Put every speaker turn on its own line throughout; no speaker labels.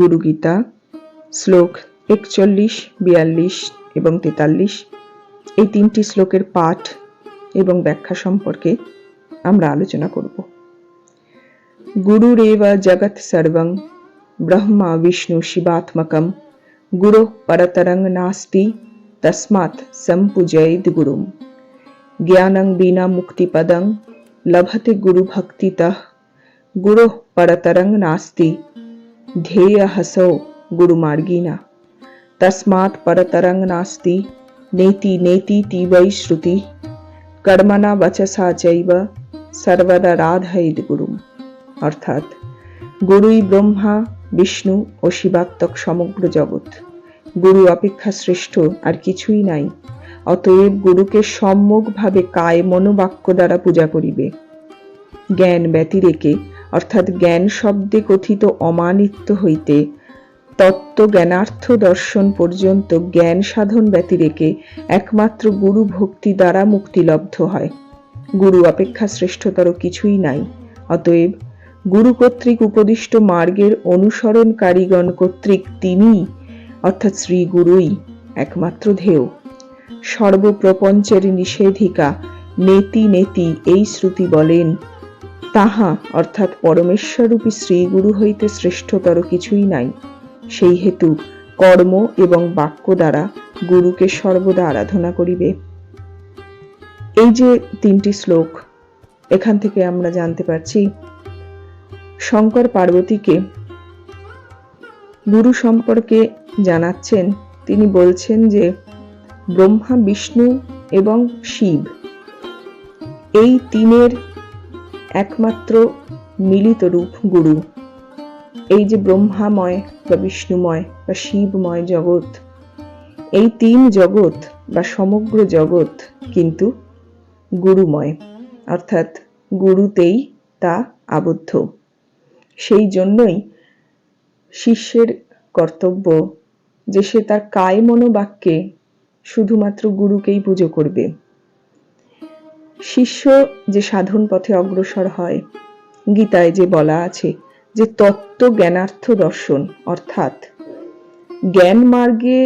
গুরু গীতা, শ্লোক একচল্লিশ, বিয়াল্লিশ এবং তেতাল্লিশ। এই তিনটি শ্লোকের পাঠ এবং ব্যাখ্যা সম্পর্কে আমরা আলোচনা করব। গুরুরেব জগৎ সর্বং, ব্রহ্মা বিষ্ণু শিবাত্মকম, গুরু পরতরং নাস্তি, তস্মাৎ সম্পূজয়েদ গুরুম। জ্ঞানং বিনা মুক্তিপদং, লভতে গুরু ভক্তিতঃ, গুরু পরতরং নাস্তি। ध्येय हसौ गुरुमार्गिना तस्मात् परतरं नास्ति नेति नेतीति वै श्रुति কর্মনা বচসা চৈব সর্বদা রাধয়েদ গুরুম অর্থাৎ গুরুই ব্রহ্মা বিষ্ণু ও শিবাত্মক সমগ্র জগৎ গুরু অপেক্ষা শ্রেষ্ঠ আর কিছুই নাই অতএব গুরুকে সম্মুখভাবে কায় মনোবাক্য দ্বারা পূজা করিবে জ্ঞান ব্যতিরেকে অর্থাৎ জ্ঞান শব্দে কথিত অমানিত্য হইতে তত্ত্ব জ্ঞানার্থ দর্শন পর্যন্ত জ্ঞান সাধন ব্যতিরেকে একমাত্র গুরু ভক্তি দ্বারা মুক্তিলব্ধ হয়। গুরু অপেক্ষা শ্রেষ্ঠতর কিছুই নাই। অতএব গুরু কর্তৃক উপদিষ্ট মার্গের অনুসরণকারীগণ কর্তৃক তিনি, অর্থাৎ শ্রী গুরুই, একমাত্র ধেয় সর্বপ্রপঞ্চের নিষেধিকা নেতি নেতি এই শ্রুতি বলেন তাহা, অর্থাৎ পরমেশ্বরূপী শ্রীগুরু হইতে শ্রেষ্ঠতর কিছুই নাই। সেই হেতু কর্ম এবং বাক্য দ্বারা গুরুকে সর্বদা আরাধনা করিবে। এই যে তিনটি শ্লোক, এখান থেকে আমরা জানতে পারছি, শঙ্কর পার্বতীকে গুরু সম্পর্কে জানাচ্ছেন। তিনি বলছেন যে, ব্রহ্মা, বিষ্ণু এবং শিব, এই তিনের একমাত্র মিলিত রূপ গুরু। এই যে ব্রহ্মাময় বা বিষ্ণুময় বা শিবময় জগৎ, এই তিন জগৎ বা সমগ্র জগৎ কিন্তু গুরুময়, অর্থাৎ গুরুতেই তা আবদ্ধ। সেই জন্যই শিষ্যের কর্তব্য যে সে তার কায় মনোবাক্যে শুধুমাত্র গুরুকেই পুজো করবে। শিষ্য যে সাধন পথে অগ্রসর হয়, গীতায় যে বলা আছে যে তত্ত্ব জ্ঞানার্থ দর্শন, অর্থাৎ জ্ঞান মার্গে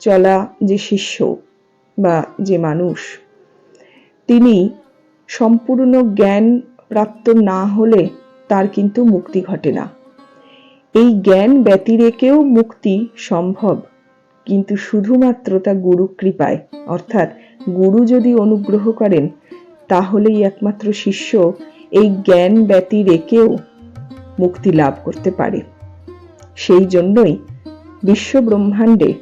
চলা যে শিষ্য বা যে মানুষ, তিনি সম্পূর্ণ জ্ঞান প্রাপ্ত না হলে তার কিন্তু মুক্তি ঘটে না। এই জ্ঞান ব্যতিরেকেও মুক্তি সম্ভব, কিন্তু শুধুমাত্র তা গুরু কৃপায়, অর্থাৎ গুরু যদি অনুগ্রহ করেন তাহলেই একমাত্র শিষ্য এই জ্ঞান ব্যতি রেখেও মুক্তি লাভ করতে পারে। সেই জন্যই বিশ্ব ব্রহ্মাণ্ডে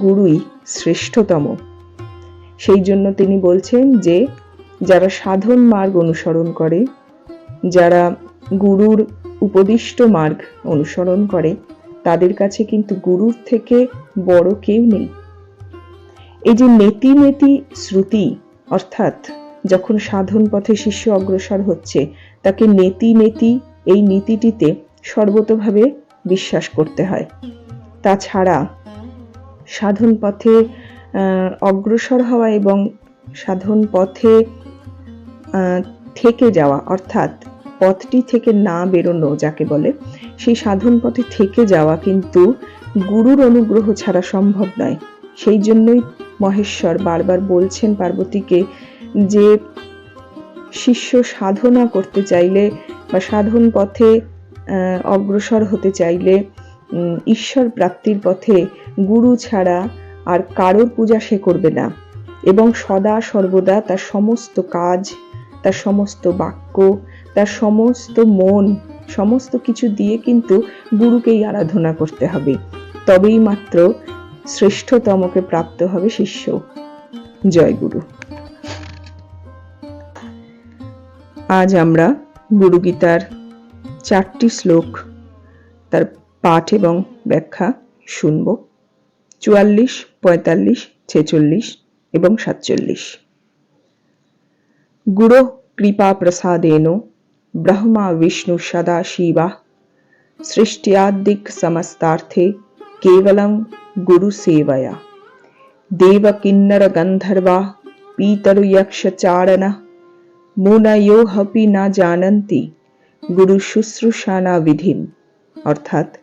গুরুই শ্রেষ্ঠতম। সেই জন্য তিনি বলছেন যে, যারা সাধন মার্গ অনুসরণ করে, যারা গুরুর উপদিষ্ট মার্গ অনুসরণ করে, তাদের কাছে কিন্তু গুরুর থেকে বড় কেউ নেই। এই যে নেতি নেতি শ্রুতি, অর্থাৎ যখন সাধন পথে শিষ্য অগ্রসর হচ্ছে, তাকে নেতি নেতি এই নীতিটিতে সর্বতভাবে বিশ্বাস করতে হয়। তাছাড়া সাধন পথে অগ্রসর হওয়া এবং সাধন পথে থেকে যাওয়া, অর্থাৎ পথটি থেকে না বেরোনো যাকে বলে, সেই সাধন পথে থেকে যাওয়া কিন্তু গুরুর অনুগ্রহ ছাড়া সম্ভব নয়। সেই জন্যই মহেশ্বর বারবার বলছেন পার্বতীকে যে শিষ্য সাধনা করতে চাইলে বা সাধন পথে অগ্রসর হতে চাইলে ঈশ্বর প্রাপ্তির পথে গুরু ছাড়া আর কারোর পূজা সে করবে না। এবং সদা সর্বদা তার সমস্ত কাজ, তার সমস্ত বাক্য, তার সমস্ত মন, সমস্ত কিছু দিয়ে কিন্তু গুরুকেই আরাধনা করতে হবে। তবেই মাত্র শ্রেষ্ঠতমকে প্রাপ্ত হবে শিষ্য। জয় গুরু। আজ আমরা গুরুগীতার চারটি শ্লোক তার পাঠ এবং ব্যাখ্যা শুনব। চুয়াল্লিশ, পঁয়তাল্লিশ, ছেচল্লিশ এবং সাতচল্লিশ। গুরু কৃপা প্রসাদেন, ব্রহ্মা বিষ্ণু সদা শিবা, সৃষ্টিয়াদিক সমস্তার্থে কেবলম গুরু সেবয়া। দেব কিন্নর গন্ধর্বা, পিতরু যক্ষ চারণা মুনায়োহপি না জানন্তি, গুরু শুশ্রূষানা বিধিম। অর্থাৎ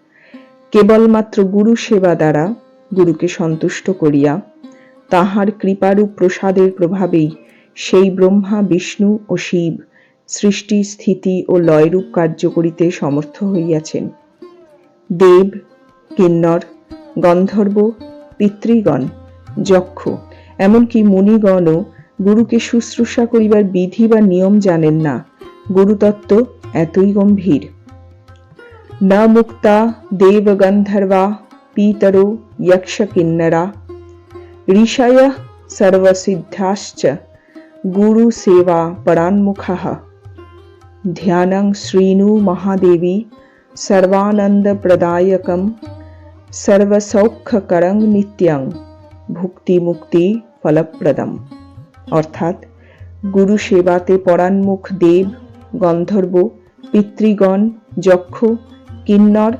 কেবলমাত্র গুরু সেবা দ্বারা গুরুকে সন্তুষ্ট করিয়া তাহার কৃপারূপ প্রসাদের প্রভাবেই সেই ব্রহ্মা, বিষ্ণু ও শিব সৃষ্টি, স্থিতি ও লয়রূপ কার্য করিতে সমর্থ হইয়াছেন। দেব, কিন্নর, গন্ধর্ব, পিতৃগণ, যক্ষ, এমনকি মুনিগণও গুরুকে শুশ্রূষা করিবার বিধি বা নিয়ম জানেন না। গুরুতত্ত্ব এতই গম্ভীর। না মুক্তা দেবগন্ধর্বা পিতরো যক্ষ কিন্নরা ঋষয় সর্বসিদ্ধাশ্চ গুরু সেবা পরান্মুখ। ধ্যানং শ্রীনু মহাদেবী সর্বানন্দপ্রদায়কম সর্বসৌখ্যকরং নিত্যং ভুক্তি মুক্তি ফলপ্রদম। অর্থাৎ গুরু সেবাতে পরাণমুখ দেব, গন্ধর্ব, পিতৃগণ, যক্ষ, কিন্নর,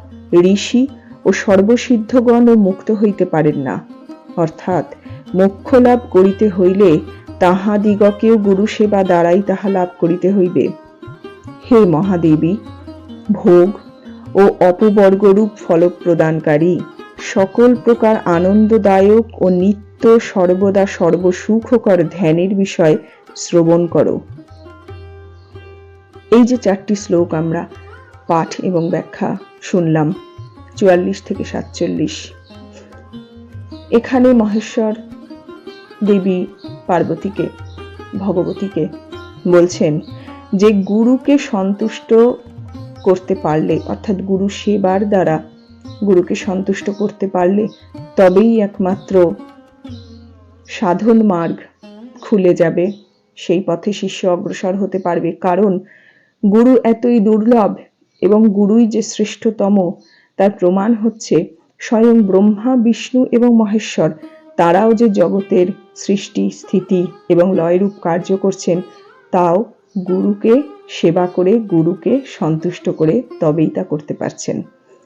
ঋষি ও সর্বসিদ্ধগণও মুক্ত হইতে পারেন না। অর্থাৎ মোক্ষ লাভ করিতে হইলে তাহাদিগকেও গুরু সেবা দ্বারাই তাহা লাভ করিতে হইবে। হে মহাদেবী, ভোগ ও অপবর্গরূপ ফলপ্রদানকারী, সকল প্রকার আনন্দদায়ক ও নিত্য সর্বদা সর্বসুখকর ধ্যানের বিষয় শ্রবণ করো। এই যে চারটি শ্লোক আমরা পাঠ এবং ব্যাখ্যা শুনলাম, চুয়াল্লিশ থেকে সাতচল্লিশ। এখানে মহেশ্বর দেবী পার্বতীকে, ভগবতীকে বলছেন যে, গুরুকে সন্তুষ্ট করতে পারলে, অর্থাৎ গুরু সেবার দ্বারা গুরুকে সন্তুষ্ট করতে পারলে তবেই একমাত্র সাধন মার্গ খুলে যাবে। সেই পথে শিষ্য অগ্রসর হতে পারবে। কারণ গুরু এতই দুর্লভ এবং গুরুই যে শ্রেষ্ঠতম, তার প্রমাণ হচ্ছে স্বয়ং ব্রহ্মা, বিষ্ণু এবং মহেশ্বর। তারাও যে জগতের সৃষ্টি, স্থিতি এবং লয়রূপ কার্য করছেন, তাও গুরুকে সেবা করে, গুরুকে সন্তুষ্ট করে তবেই তা করতে পারছেন।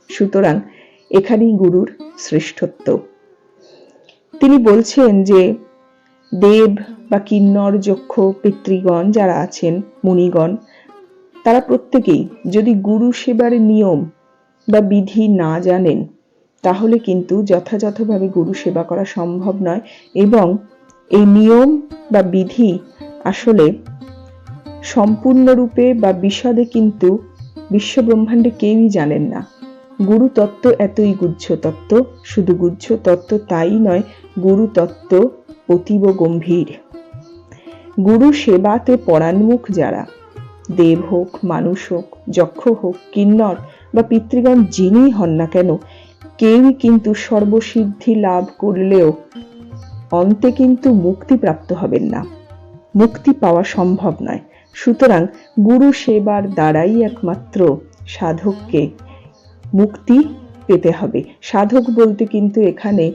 সুতরাং এখানেই গুরুর শ্রেষ্ঠত্ব। তিনি বলছেন যে, দেব বা কিন্নর যক্ষ পিতৃগণ যারা আছেন, মুনিগণ, তারা প্রত্যেকেই যদি গুরু সেবার নিয়ম বা বিধি না জানেন, তাহলে কিন্তু যথাযথভাবে গুরু সেবা করা সম্ভব নয় এবং এই নিয়ম বা বিধি আসলে সম্পূর্ণরূপে বা বিশদে কিন্তু বিশ্বব্রহ্মাণ্ডে কেউই জানেন না। গুরু তত্ত্ব এতই গুচ্ছ তত্ত্ব শুধু গুচ্ছ তত্ত্ব তাই নয় গুরু তত্ত্ব অতীব গম্ভীর। গুরু সেবাতে পরাণমুখ যারা, দেব হোক, মানুষ হোক, যক্ষ হোক, কিন্নর বা পিতৃগণ যিনি হন না কেন কেউই কিন্তু সর্বসিদ্ধি লাভ করলেও অন্তে কিন্তু মুক্তি প্রাপ্ত হবেন না। মুক্তি পাওয়া সম্ভব নয়। সুতরাং গুরু সেবার দ্বারাই একমাত্র সাধককে মুক্তি পেতে হবে। সাধক বলতে কিন্তু এখানে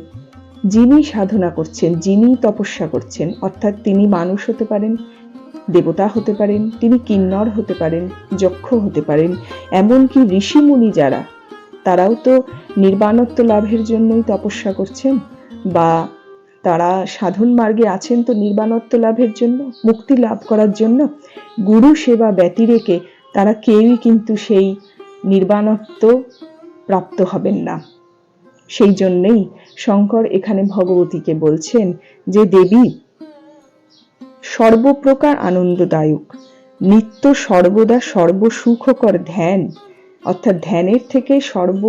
যিনি সাধনা করছেন, যিনি তপস্যা করছেন, অর্থাৎ তিনি মানুষ হতে পারেন, দেবতা হতে পারেন, তিনি কিন্নর হতে পারেন, যক্ষ হতে পারেন, এমনকি ঋষিমুনি যারা, তারাও তো নির্বাণত্ব লাভের জন্যই তপস্যা করছেন, বা তারা সাধন মার্গে আছেন তো নির্বাণত্ব লাভের জন্য, মুক্তি লাভ করার জন্য, গুরু সেবা ব্যতিরেকে তারা কেউই কিন্তু সেই নির্বাণত্ব প্রাপ্ত হবেন না। সেই জন্যেই শঙ্কর এখানে ভগবতীকে বলছেন যে, দেবী, সর্বপ্রকার আনন্দদায়ক, নিত্য সর্বদা সর্বসুখকর ধ্যান, অর্থাৎ ধ্যানের থেকে সর্ব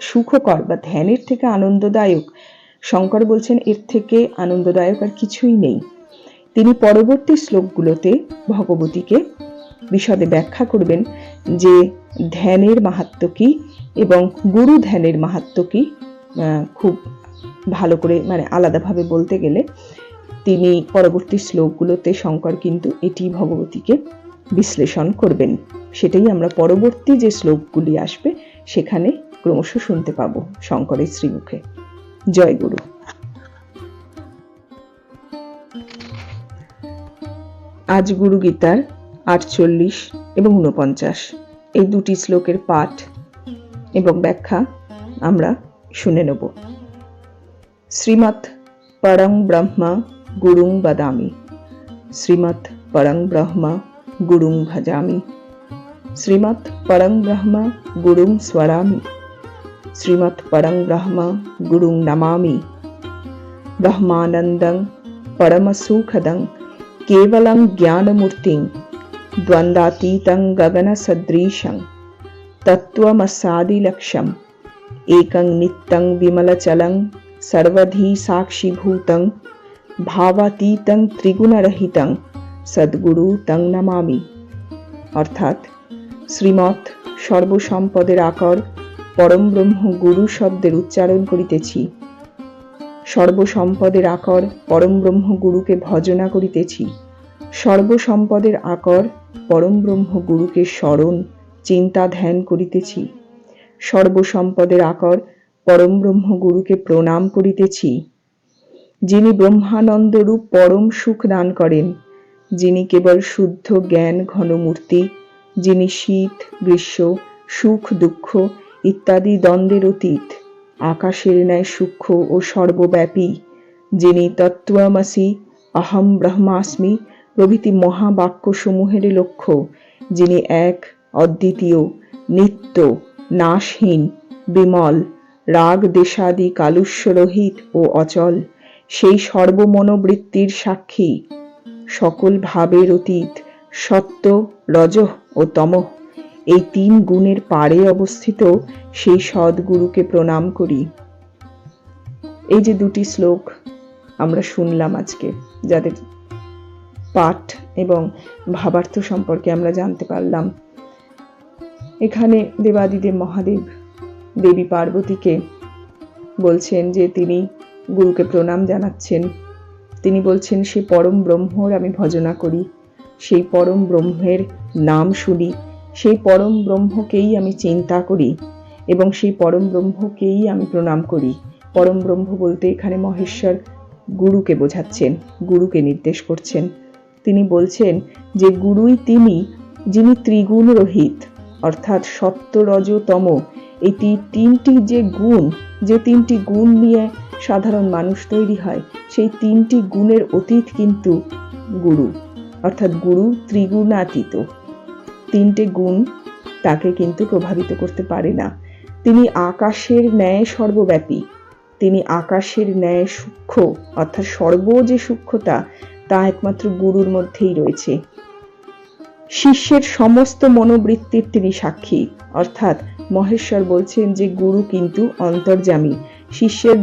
সুখকর বা ধ্যানের থেকে আনন্দদায়ক, শঙ্কর বলছেন এর থেকে আনন্দদায়ক আর কিছুই নেই। তিনি পরবর্তী শ্লোকগুলোতে ভগবতীকে বিশদে ব্যাখ্যা করবেন যে, ধ্যানের মাহাত্ম কি এবং গুরু ধ্যানের মাহাত্ম কি খুব ভালো করে মানে আলাদাভাবে বলতে গেলে, তিনি পরবর্তী শ্লোকগুলোতে শঙ্কর কিন্তু এটি ভগবতীকে বিশ্লেষণ করবেন। সেটাই আমরা পরবর্তী যে শ্লোকগুলি আসবে, সেখানে ক্রমশ শুনতে পাব শঙ্করের শ্রীমুখে। জয় গুরু। আজ গুরু গীতার আটচল্লিশ এবং উনপঞ্চাশ এই দুটি শ্লোকের পাঠ এবং ব্যাখ্যা আমরা শুনে নেব। শ্রীমৎ পরং ব্রহ্মা গুরুং বাদামি। শ্রীমৎ পরং ব্রহ্মা গুরুং ভজামি। শ্রীমৎ পরং ব্রহ্মা গুরুং স্মরামি শ্রীমৎ পরং ব্রহ্মা গুরুং নমামি। ব্রহ্মানন্দং পরমসুখদং কেবলং জ্ঞানমূর্তিং দ্বন্দ্বাতীতং গগনসদৃশং তত্ত্বমসাদিলক্ষ্যম। एकं नित्यं विमलचलं सर्वधी साक्षिभूतं ভাবাতীতং ত্রিগুণরহিতং সদ্গুরু তং নমামি অর্থাৎ শ্রীমৎ সর্বসম্পদের আকর পরম ব্রহ্ম গুরু শব্দের উচ্চারণ করিতেছি সর্বসম্পদের আকর পরম ব্রহ্ম গুরুকে ভজনা করিতেছি সর্বসম্পদের আকর পরম ব্রহ্ম গুরুকে স্মরণ চিন্তা ধ্যান করিতেছি সর্বসম্পদের আকর, পরম ব্রহ্ম গুরুকে প্রণাম করিতেছি। যিনি ব্রহ্মানন্দরূপ পরম সুখ দান করেন, যিনি কেবল শুদ্ধ জ্ঞান, ঘনমূর্তি, যিনি শীত, গ্রীষ্ম, সুখ, দুঃখ ইত্যাদি দ্বন্দ্বের অতীত, আকাশের ন্যায় সূক্ষ্ম ও সর্বব্যাপী, যিনি তত্ত্বমসি অহম ব্রহ্মাস্মি প্রভৃতি মহাবাক্যসমূহের লক্ষ্য, যিনি এক, অদ্বিতীয়, নিত্য নাশহীন, বিমল রাগ দেশাদি কালুষ্যরহিত ও অচল, সেই সর্বমনোবৃত্তির সাক্ষী, সকল ভাবের অতীত, সত্য, রজ ও তম। এই তিন গুণের পারে অবস্থিত সেই সদ্গুরুকে প্রণাম করি। এই যে দুটি শ্লোক আমরা শুনলাম আজকে, যাদের পাঠ এবং ভাবার্থ সম্পর্কে আমরা জানতে পারলাম এখানে দেবাদিদেব মহাদেব দেবী পার্বতীকে বলছেন যে তিনি গুরুকে প্রণাম জানাচ্ছেন। তিনি বলছেন, সে পরম ব্রহ্মর আমি ভজনা করি। সেই পরম ব্রহ্মের নাম শুনি। সেই পরম ব্রহ্মকেই আমি চিন্তা করি এবং সেই পরম ব্রহ্মকেই আমি প্রণাম করি। পরম ব্রহ্ম বলতে এখানে মহেশ্বর গুরুকে বোঝাচ্ছেন, গুরুকে নির্দেশ করছেন। তিনি বলছেন যে, গুরুই তিনি যিনি ত্রিগুণ রহিত অর্থাৎ সত্য রজ তম এই তিনটি যে গুণ, যে তিনটি গুণ নিয়ে সাধারণ মানুষ তৈরি হয়, সেই তিনটি গুণের অতীত কিন্তু গুরু, অর্থাৎ গুরু ত্রিগুণাতীত। তিনটে গুণ তাকে কিন্তু প্রভাবিত করতে পারে না। তিনি আকাশের ন্যায় সর্বব্যাপী। তিনি আকাশের ন্যায় সূক্ষ্ম, অর্থাৎ সর্ব যে সূক্ষ্মতা, তা একমাত্র গুরুর মধ্যেই রয়েছে। শিষ্যের সমস্ত মনোবৃত্তির তিনি সাক্ষী। অর্থাৎ মহেশ্বর বলছেন যে, গুরু কিন্তু অন্তর্জামী শিষ্যের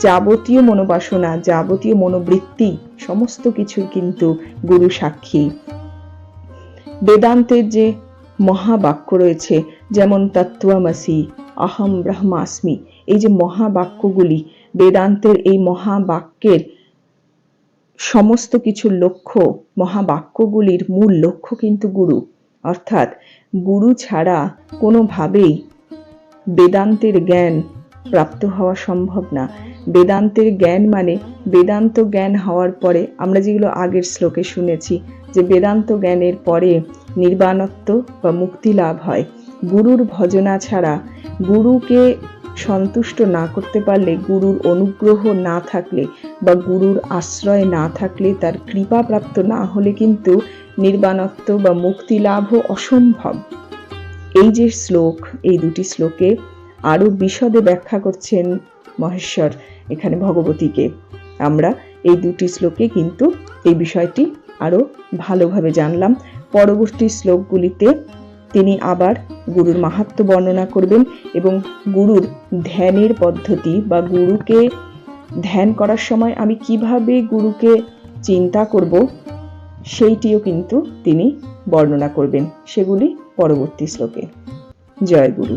যাবতীয় মনোবাসনা, যাবতীয় মনোবৃত্তি, সমস্ত কিছুর কিন্তু গুরু সাক্ষী। বেদান্তের যে মহাবাক্য রয়েছে, যেমন তত্ত্বমাসি অহম ব্রহ্মাস্মি এই যে মহাবাক্যগুলি, বেদান্তের এই মহাবাক্যের সমস্ত কিছুর লক্ষ্য, মহাবাক্যগুলির মূল লক্ষ্য কিন্তু গুরু। অর্থাৎ গুরু ছাড়া কোনোভাবেই বেদান্তের জ্ঞান প্রাপ্ত হওয়া সম্ভব না। বেদান্তের জ্ঞান মানে বেদান্ত জ্ঞান হওয়ার পরে, আমরা যেগুলো আগের শ্লোকে শুনেছি, যে বেদান্ত জ্ঞানের পরে নির্বাণত্ব বা মুক্তি লাভ হয়। গুরুর ভজনা ছাড়া গুরুকে সন্তুষ্ট না করতে পারলে গুরুর অনুগ্রহ না থাকলে বা গুরুর আশ্রয় না থাকলে তার কৃপা প্রাপ্ত না হলে কিন্তু নির্বাণত্ব বা মুক্তি লাভও অসম্ভব। এই যে শ্লোক, এই দুটি শ্লোকে আরও বিশদে ব্যাখ্যা করছেন মহেশ্বর এখানে ভগবতীকে। আমরা এই দুটি শ্লোকে কিন্তু এই বিষয়টি আরও ভালোভাবে জানলাম। পরবর্তী শ্লোকগুলিতে তিনি আবার গুরুর মাহাত্ম বর্ণনা করবেন এবং গুরুর ধ্যানের পদ্ধতি বা গুরুকে ধ্যান করার সময় আমি কীভাবে গুরুকে চিন্তা করব, সেইটিও কিন্তু তিনি বর্ণনা করবেন সেগুলি পরবর্তী শ্লোকে। জয় গুরু।